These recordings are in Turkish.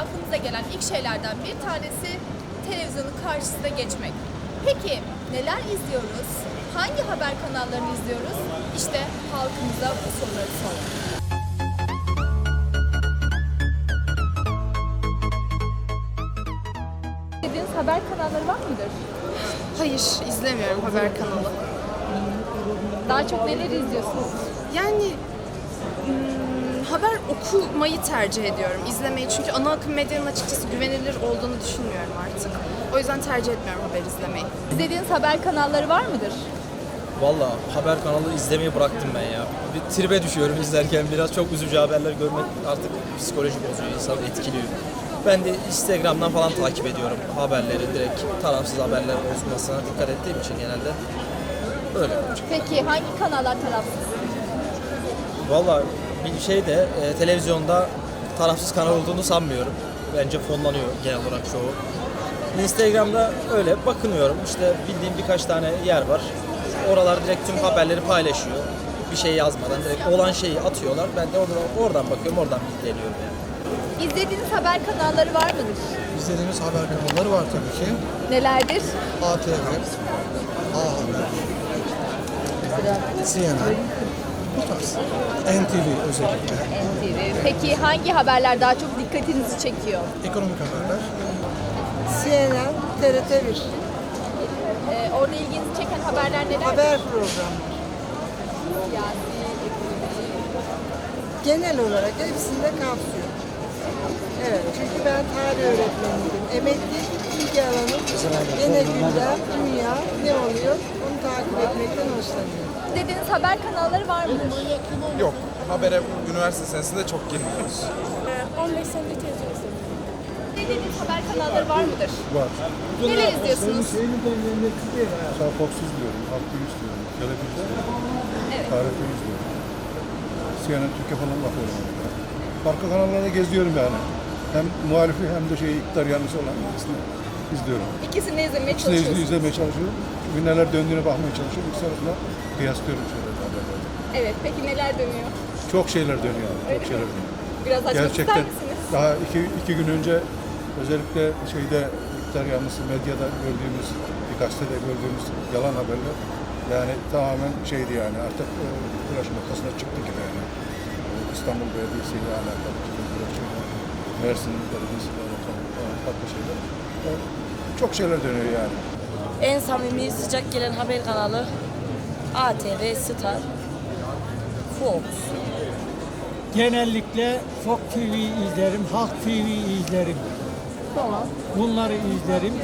aklımıza gelen ilk şeylerden bir tanesi televizyonun karşısına geçmek. Peki neler izliyoruz? Hangi haber kanallarını izliyoruz? İşte halkımıza bu soruları sorduk. Dediğiniz haber kanalları var mıdır? Hayır, izlemiyorum haber kanalı. Daha çok neleri izliyorsunuz? Yani hmm, haber okumayı tercih ediyorum, izlemeyi. Çünkü ana akım medyanın açıkçası güvenilir olduğunu düşünmüyorum artık. O yüzden tercih etmiyorum haber izlemeyi. İzlediğiniz haber kanalları var mıdır? Valla haber kanalı izlemeyi bıraktım ben ya. Bir tribe düşüyorum izlerken biraz çok üzücü haberler görmek artık psikoloji bozuyor, insanı etkiliyor. Ben de Instagram'dan falan takip ediyorum haberleri direkt tarafsız haberler bozmasına dikkat ettiğim için genelde öyle. Peki hangi kanallar tarafsız? Valla bir şey de e, televizyonda tarafsız kanal olduğunu sanmıyorum. Bence fonlanıyor genel olarak çoğu. Instagram'da öyle bakınıyorum. İşte bildiğim birkaç tane yer var. Oralar direkt tüm haberleri paylaşıyor. Bir şey yazmadan direkt olan şeyi atıyorlar. Ben de oradan, oradan bakıyorum, oradan bilgileniyorum yani. İzlediğiniz haber kanalları var mıdır? İzlediğimiz haber kanalları var tabii ki. Nelerdir? ATV, A Haber, CNN, bu tarz. NTV özellikle. NTV. Peki hangi haberler daha çok dikkatinizi çekiyor? Ekonomik haberler. CNN, TRT1 Ee, orada ilginizi çeken haberler neler? haber programı. Siyasi, Genel olarak hepsinde kapsıyor. Evet, çünkü ben tarih öğretmeniydim. Emekli ilgi alanım gene gündem, dünya ne oluyor onu takip etmekten hoşlanıyorum. İzlediğiniz haber kanalları var mıdır? Yok. Habere üniversite senesinde çok girmiyoruz. 15 senedir televizyon izliyorum. İzlediğiniz haber kanalları var mıdır? Var. Neler izliyorsunuz? Mesela Fox izliyorum, Halk TV izliyorum, televizyon izliyorum, Evet. TRT izliyorum. CNN Türkiye falan bakıyorum. Farklı kanallarda geziyorum yani. Hem muhalifi hem de şey iktidar yanlısı olan ikisini izliyorum. İkisini de izlemeye İkisini çalışıyorsunuz. izlemeye çalışıyorum. Bugün neler döndüğüne bakmaya çalışıyorum. İkisi arasında kıyaslıyorum şöyle haberlerde. Evet, peki neler dönüyor? Çok şeyler dönüyor abi, çok Öyle şeyler mi? dönüyor. Biraz açmak Gerçekten ister misiniz? daha iki, iki gün önce özellikle şeyde iktidar yanlısı medyada gördüğümüz birkaç de gördüğümüz yalan haberler yani tamamen şeydi yani artık e, uğraş noktasına çıktı gibi yani. E, İstanbul Belediyesi ile alakalı şeyler, Mersin Belediyesi ile alakalı falan farklı şeyler. E, çok şeyler dönüyor yani. En samimi sıcak gelen haber kanalı ATV, Star, Fox. Genellikle Fox TV izlerim, Halk TV izlerim. Bunları izlerim.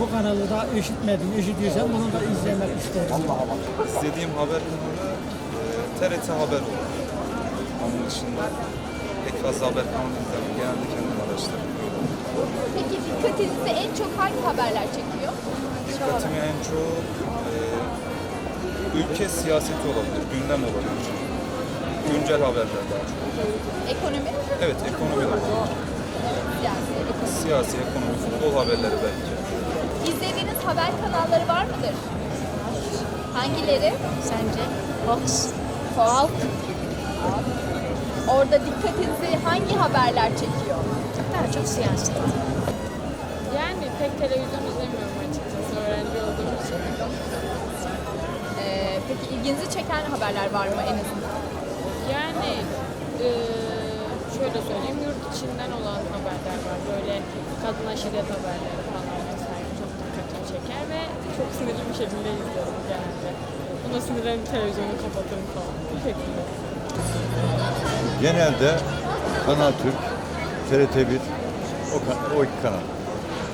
Bu kanalı da işitmedim. İşitiyorsam bunu da izlemek isterim. İzlediğim haber kanalı e, TRT Haber olur. Onun dışında pek fazla haber kanalı izlemem. Genelde kendim araştırıyorum. Peki dikkatinizi en çok hangi haberler çekiyor? Dikkatimi en çok ülke siyaseti olabilir, gündem olabilir. Güncel haberler daha çok. Ekonomi, Evet, ekonomi de olabilir. siyasi, ekonomi. Siyasi, ekonomi, futbol haberleri belki. İzlediğiniz haber kanalları var mıdır? Hangileri? Sence? Fox. Halk. Orada dikkatinizi hangi haberler çekiyor? Daha çok siyaset. Yani pek televizyon izlemiyorum peki ilginizi çeken haberler var mı en azından? Yani eee, şöyle söyleyeyim yurt içinden olan haberler var. Böyle kadına şiddet haberleri falan vesaire çok dikkatimi çeker ve çok sinirli bir şekilde izliyorum genelde. Buna sinirlenip televizyonu kapatırım falan. Bu şekilde. Genelde Kanal Türk, TRT1, o, o iki kanal.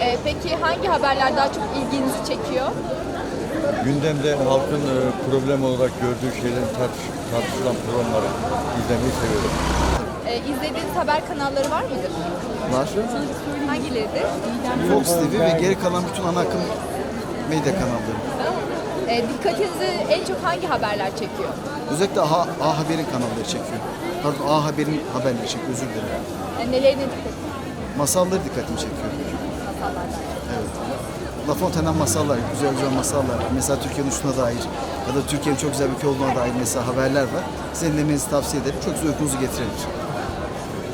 Ee, peki hangi haberler daha çok ilginizi çekiyor? Gündemde halkın e, problem olarak gördüğü şeylerin tartış, tartışılan programları izlemeyi seviyorum. Ee, izlediğiniz haber kanalları var mıdır? Var. Hangileridir? Fox TV ve geri kalan bütün ana akım medya kanalları. Ee, dikkatinizi en çok hangi haberler çekiyor? Özellikle A, A Haber'in kanalları çekiyor. Pardon A Haber'in haberleri çekiyor özür dilerim. Ee, nelerine dikkat Masalları dikkatimi çekiyor. masallardan? Evet. La Fontaine'den masallar, güzel güzel masallar var. Mesela Türkiye'nin uçuşuna dair ya da Türkiye'nin çok güzel bir ülke olduğuna dair mesela haberler var. Size dinlemenizi tavsiye ederim. Çok güzel uykunuzu getirebilir.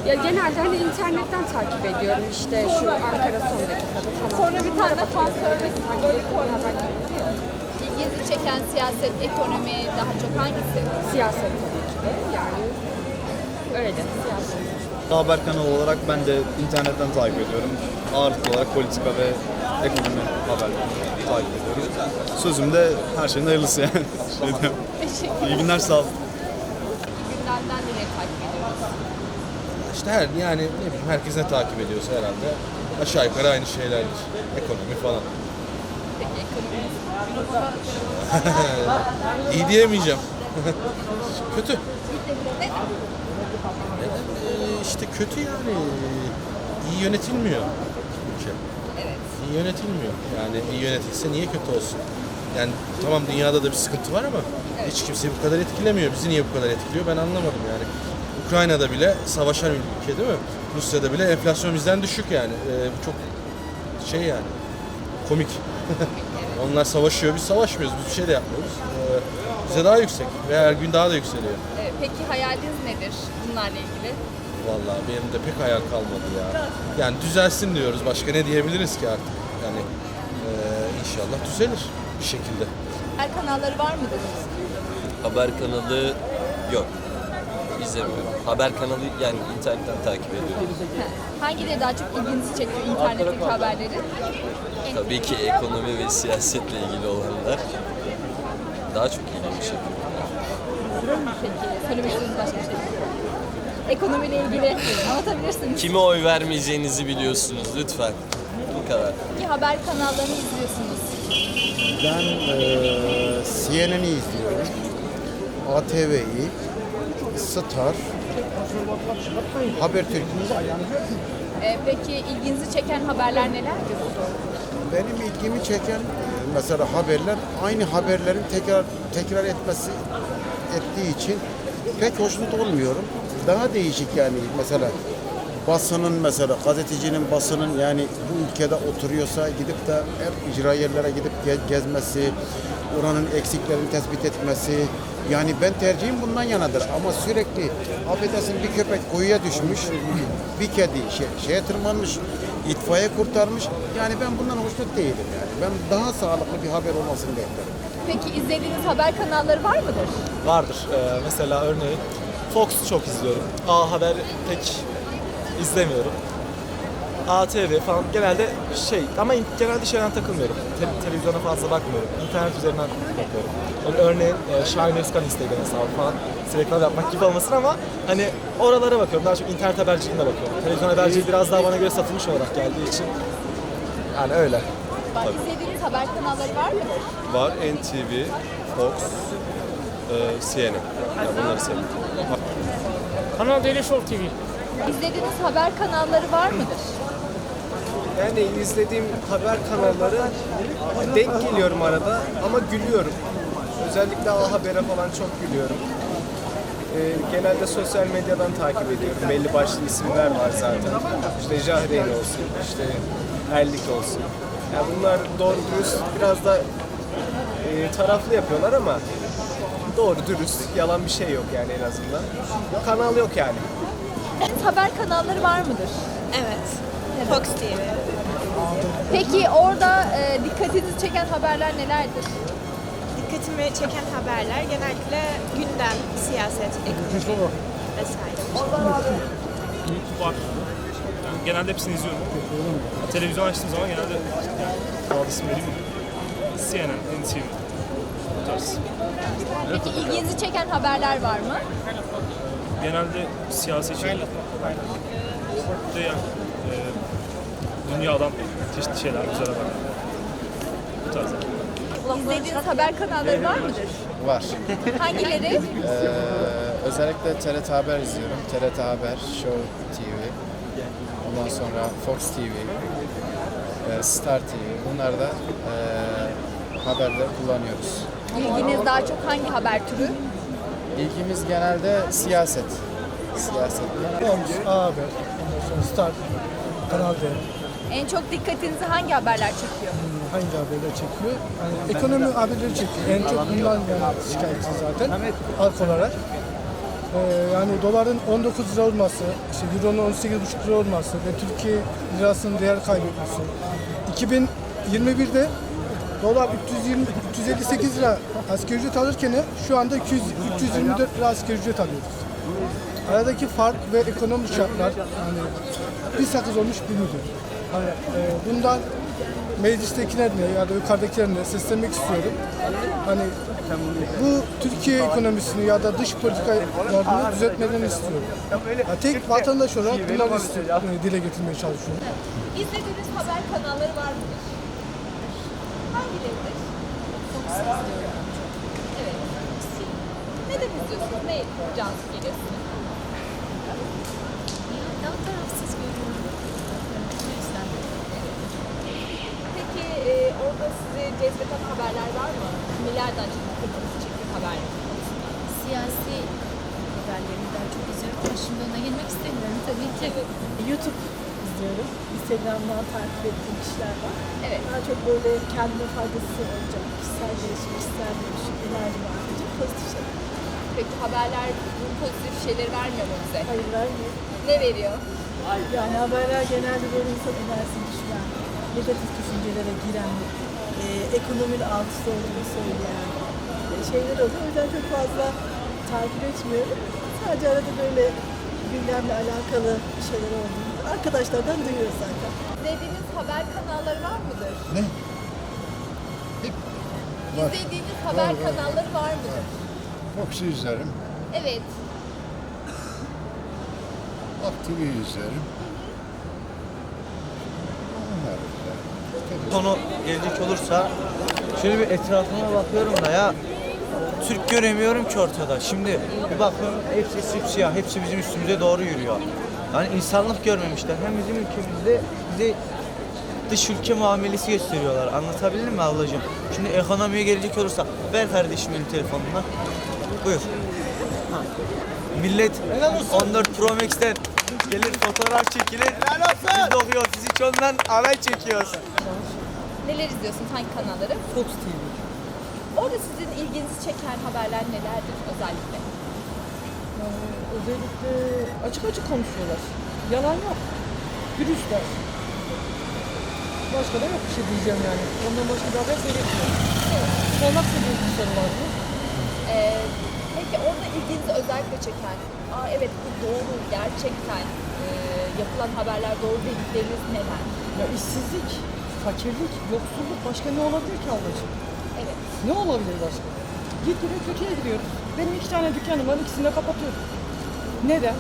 Ya genelde hani internetten takip ediyorum işte şu Ankara son dakikada falan. Sonra bir tane fan servisi böyle. İlginizi çeken siyaset, ekonomi daha çok hangisi? Siyaset tabii ki de yani öyle siyaset. Haber kanalı olarak ben de internetten takip ediyorum. Ağırlıklı olarak politika ve ekonomi haberleri takip ediyoruz. Sözüm de her şeyin hayırlısı yani. Şey İyi günler sağ olun. Gündemden neleri takip ediyoruz? İşte her yani ne bileyim herkes ne takip ediyorsa herhalde aşağı yukarı aynı şeylerdir. Ekonomi falan. Peki ekonomi İyi diyemeyeceğim. kötü. neden? Neden? Ee, işte kötü yani. İyi yönetilmiyor ülke. Evet. İyi yönetilmiyor. Yani iyi yönetilse niye kötü olsun? Yani tamam dünyada da bir sıkıntı var ama hiç kimseyi bu kadar etkilemiyor. Bizi niye bu kadar etkiliyor ben anlamadım yani. Ukrayna'da bile savaşan ülke değil mi? Rusya'da bile enflasyon bizden düşük yani. Ee, bu çok şey yani komik. Onlar savaşıyor, biz savaşmıyoruz. Biz bir şey de yapmıyoruz. Ee, bize daha yüksek ve her gün daha da yükseliyor. Peki hayaliniz nedir bunlarla ilgili? Vallahi benim de pek hayal kalmadı ya. Yani düzelsin diyoruz. Başka ne diyebiliriz ki artık? Yani eee, inşallah düzelir bir şekilde. Her kanalları var mıdır? Haber kanalı yok. İzlemiyorum. Haber kanalı yani internetten takip ediyorum. Ha, Hangileri daha çok ilginizi çekiyor internetteki haberleri? Tabii ki ekonomi ve siyasetle ilgili olanlar daha çok ilgimi çekiyor. Peki söylemek istediğiniz başka bir şey? Ekonomiyle ilgili anlatabilirsiniz. Kime oy vermeyeceğinizi biliyorsunuz lütfen. Bu kadar. Hangi haber kanallarını izliyorsunuz? Ben eee CNN'i izliyorum. ATV'yi, Star, Habertürk. Ee, peki ilginizi çeken haberler nelerdir? Benim ilgimi çeken e, mesela haberler aynı haberlerin tekrar tekrar etmesi ettiği için pek hoşnut olmuyorum. Daha değişik yani mesela basının mesela gazetecinin basının yani bu ülkede oturuyorsa gidip de hep icra yerlere gidip ge- gezmesi, oranın eksiklerini tespit etmesi. Yani ben tercihim bundan yanadır ama sürekli affedersin bir köpek kuyuya düşmüş, bir kedi şey, şeye tırmanmış, itfaiye kurtarmış. Yani ben bundan hoşnut değilim yani. Ben daha sağlıklı bir haber olmasını beklerim. Peki izlediğiniz haber kanalları var mıdır? Vardır. Ee, mesela örneğin Fox çok izliyorum. A Haber pek izlemiyorum. ATV falan genelde şey ama in- genelde şeyden takılmıyorum. Te- televizyona fazla bakmıyorum. İnternet üzerinden bakıyorum. Yani örneğin e, Şahin Özkan Instagram hesabı falan reklam yapmak gibi olmasın ama hani oralara bakıyorum. Daha çok internet haberciliğine bakıyorum. Televizyon haberciliği biraz daha bana göre satılmış olarak geldiği için yani öyle. Var. İzlediğiniz haber kanalları var mıdır? Var NTV, Fox, CNN. Yani bunları seviyorum. Kanal Deli Show TV. İzlediğiniz haber kanalları var mıdır? Yani izlediğim haber kanalları denk geliyorum arada ama gülüyorum. Özellikle A Haber'e falan çok gülüyorum. Ee, genelde sosyal medyadan takip ediyorum. Belli başlı isimler var zaten. İşte Jahreyn olsun, işte Erlik olsun. Yani bunlar doğru dürüst biraz da e, taraflı yapıyorlar ama doğru dürüst, yalan bir şey yok yani en azından. Kanal yok yani. Haber kanalları var mıdır? Evet. Fox TV. Peki orada e, dikkatinizi çeken haberler nelerdir? Dikkatimi çeken haberler genellikle gündem, siyaset, ekonomi vesaire. var. Yani genelde hepsini izliyorum. Televizyon açtığım zaman genelde bazı isim vereyim. CNN, NTV. Bu tarz. Peki ilginizi çeken haberler var mı? Genelde siyasi şeyler. De yani, e, dünyadan çeşitli şeyler, güzel haberler. Bu tarz. İzlediğiniz haber kanalları var mıdır? Var. Hangileri? özellikle TRT Haber izliyorum. TRT Haber, Show TV, ondan sonra Fox TV, e, Star TV. Bunlar da e, haberde kullanıyoruz. İlginiz daha çok hangi haber türü? İlgimiz genelde siyaset. Siyaset. A Haber, Star, Kanal D. En çok dikkatinizi hangi haberler çekiyor? Hangi haberler çekiyor? Yani ekonomi haberleri çekiyor. En çok bundan yani şikayetçi zaten. Halk olarak. Ee, yani doların 19 lira olması, işte euronun 18,5 lira olması ve Türkiye lirasının değer kaybetmesi. 2021'de dolar 320 358 lira asgari ücret alırken şu anda 200 324 lira asgari ücret alıyoruz. Aradaki fark ve ekonomik şartlar yani bir sakız olmuş bir müdür. Hani, e, bundan meclistekilerine ya da yukarıdakilerine seslenmek istiyorum. Hani bu Türkiye ekonomisini ya da dış politikalarını düzeltmelerini istiyorum. Ya tek vatandaş olarak bunları e, dile getirmeye çalışıyorum. İzlediğiniz haber kanalları var mıdır? Hangileridir? Fox izliyorum. Evet. Neden izliyorsunuz? Ne cansı geliyor size? Daha tarafsız görüyorum. O yüzden. Peki e, orada sizi cezbeden haberler var mı? Nelerden çok haber konusunda? Siyasi haberlerini daha çok izliyorum. Ama şimdi ona girmek istemiyorum tabii ki. YouTube izliyorum. Instagram'dan takip ettiğim kişiler var. Evet. Daha çok böyle kendime faydası olacak, kişisel gelişim, kişisel gelişim, enerji artıracak pozitif şeyler. Peki haberler bu pozitif şeyleri vermiyor mu bize? Hayır vermiyor. Ne veriyor? Yani haberler genelde böyle insan enerjisini düşüren, negatif düşüncelere giren, e, ekonominin alt üst olduğunu söyleyen şeyler oluyor. O yüzden çok fazla takip etmiyorum. Sadece arada böyle gündemle alakalı şeyler olduğunu arkadaşlardan duyuyoruz zaten. İzlediğiniz haber kanalları var mıdır? Ne? Var. İzlediğiniz haber kanalları var mıdır? Fox'u izlerim. Evet. Aktiv'i izlerim. Konu gelecek olursa şöyle bir etrafıma bakıyorum da ya Türk göremiyorum ki ortada. Şimdi bir bakıyorum hepsi simsiyah, hepsi bizim üstümüze doğru yürüyor. Yani insanlık görmemişler. Hem bizim ülkemizde bize dış ülke muamelesi gösteriyorlar. Anlatabildim mi ablacığım? Şimdi ekonomiye gelecek olursa ver kardeşim benim telefonuna. Buyur. Millet 14 Pro Max'ten gelir fotoğraf çekilir. Biz dokuyoruz. Biz hiç ondan alay çekiyoruz. Neler izliyorsunuz? Hangi kanalları? Fox TV. Orada sizin ilginizi çeken haberler nelerdir özellikle? Özellikle açık açık konuşuyorlar. Yalan yok. Dürüstler. Başka da yok bir şey diyeceğim yani. Ondan başka bir haber seyretmiyorum. Sormak istediğiniz bir soru var mı? Ee, peki orada ilginizi özellikle çeken, Aa, evet bu doğru, gerçekten e, yapılan haberler doğru dedikleriniz neler? Ya işsizlik, fakirlik, yoksulluk başka ne olabilir ki ablacığım? Evet. Ne olabilir başka? Gitgide kötüye gidiyoruz. Benim iki tane dükkanım var, ikisini de kapatıyorum. Neden?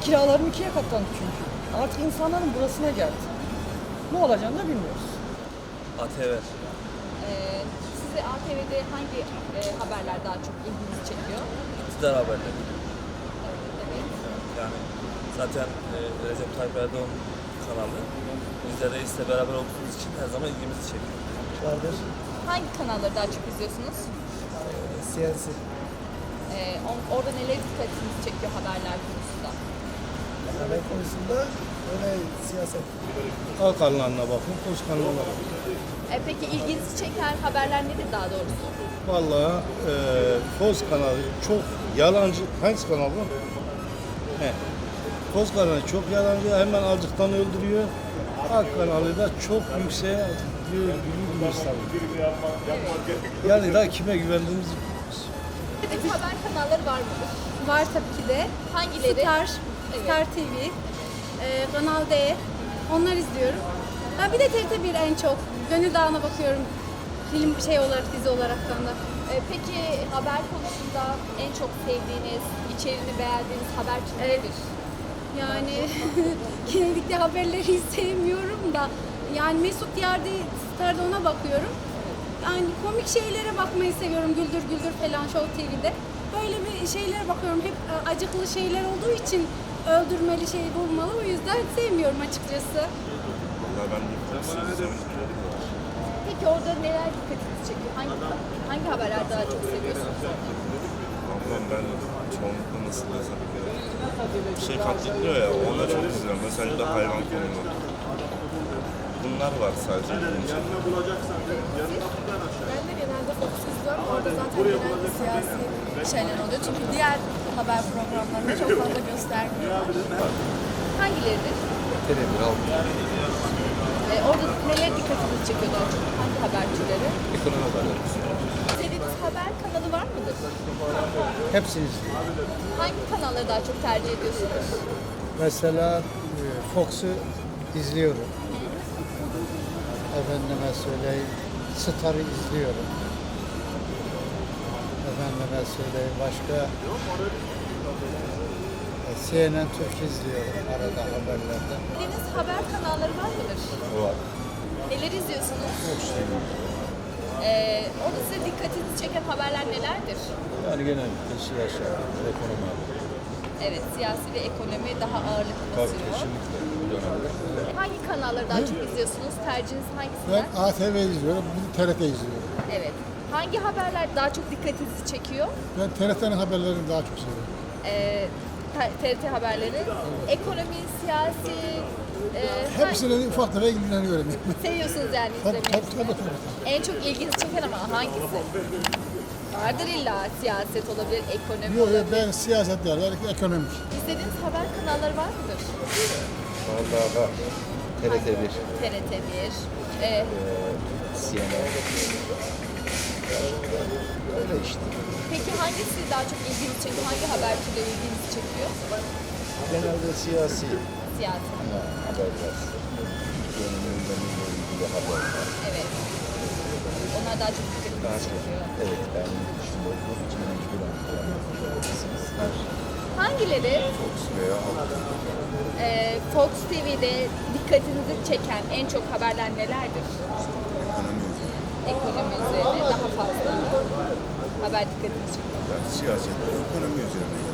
Kiralarım ikiye katlandı çünkü. Artık insanların burasına geldi. Ne olacağını da bilmiyoruz. ATV. Ee, sizi ATV'de hangi e, haberler daha çok ilginizi çekiyor? İktidar haberleri. Evet. Yani zaten e, Recep Tayyip Erdoğan kanalı. Biz de reisle beraber olduğumuz için her zaman ilgimizi çekiyor. Vardır. Hangi kanalları daha çok izliyorsunuz? Siyasi. Ee, on- orada neler dikkatinizi çekiyor haberler konusunda? Haber konusunda öyle siyaset. A kanalına bakın, Fox kanalına bakın. Ee, peki ilginizi çeken haberler nedir daha doğrusu? Vallahi e, Fox kanalı çok yalancı. Hangisi kanal bu? He. Fox kanalı çok yalancı. Hemen aldıktan öldürüyor. Ak kanalı da çok yükseğe gibi bir insan. Yani daha kime güvendiğimizi Peki haber kanalları var mıdır? Var tabii ki de. Hangileri? Star, Evet. Star TV, e, Kanal D. Onlar izliyorum. Ha, bir de TRT1 en çok. Gönül Dağı'na bakıyorum. Film şey olarak, dizi olaraktan da. Ee, peki haber konusunda en çok sevdiğiniz, içeriğini beğendiğiniz haber Evet. nedir? Yani genellikle haberleri sevmiyorum da. Yani Mesut Yardı Star'da ona bakıyorum. Yani komik şeylere bakmayı seviyorum. Güldür Güldür falan Show TV'de. Böyle bir şeylere bakıyorum. Hep e, acıklı şeyler olduğu için öldürmeli şey bulmalı. O yüzden sevmiyorum açıkçası. Peki orada neler dikkatinizi çekiyor? Hangi, hangi haberler daha çok seviyorsunuz? Ablam ben çoğunlukla nasıl desem bir şey katletiliyor ya onları çok izliyorum. Mesela hayvan konuları. Bunlar var sadece. Ben de genelde Fox izliyorum. Orada zaten genelde siyasi şeyler oluyor. Çünkü diğer haber programlarında çok fazla göstermiyor. Hangileridir? Televizyon, halk, Ee, orada neler dikkatinizi çekiyor daha çok? Hangi haber türleri? ekonomi haberleri. Sevdiğiniz haber kanalı var mıdır? Hepsini izliyorum. Hangi kanalları daha çok tercih ediyorsunuz? Mesela e, Fox'u izliyorum. Efendime söyleyeyim, Star'ı izliyorum. Efendime söyleyeyim, başka e, CNN Türk izliyorum arada haberlerde. Sevdiğiniz haber kanalları var mıdır? Var. Neler izliyorsunuz? Çok seviyorum. Ee, orada size dikkatinizi çeken haberler nelerdir? Yani genellikle siyasi haberler, ekonomi haberleri. Evet, siyasi ve ekonomi daha ağırlık Tabii basıyor. kesinlikle bu dönemde. Hangi kanalları daha çok izliyorsunuz? Tercihiniz hangisi? Ben ATV izliyorum, bir TRT izliyorum. Evet. Hangi haberler daha çok dikkatinizi çekiyor? Ben TRT'nin haberlerini daha çok seviyorum. Ee, TRT haberleri. Ekonomi, siyasi... E, Hepsine ufak tefek ilgileniyorum. seviyorsunuz yani Tabii, izlemeyi. tabii, tabii, tabii. En çok ilginizi çeken ama hangisi? Vardır illa siyaset olabilir, ekonomi Yok olabilir. yok ben siyaset değil, belki ekonomik. İzlediğiniz haber kanalları var mıdır? Vallahi var. TRT 1, TRT 1, e, CNN. Öyle işte. Peki hangisi daha çok ilginizi çekiyor? Hangi haber türleri ilginizi çekiyor? Genelde siyasi Siyasi. ha, haberler. Gündemiyle ilgili haberler. Evet. Onlar daha çok Ben Hangileri Fox veya halk. e, Fox TV'de dikkatinizi çeken en çok haberler nelerdir? Ekonomi üzerine daha fazla haber dikkatinizi çekiyor. Yani siyaset, ekonomi üzerine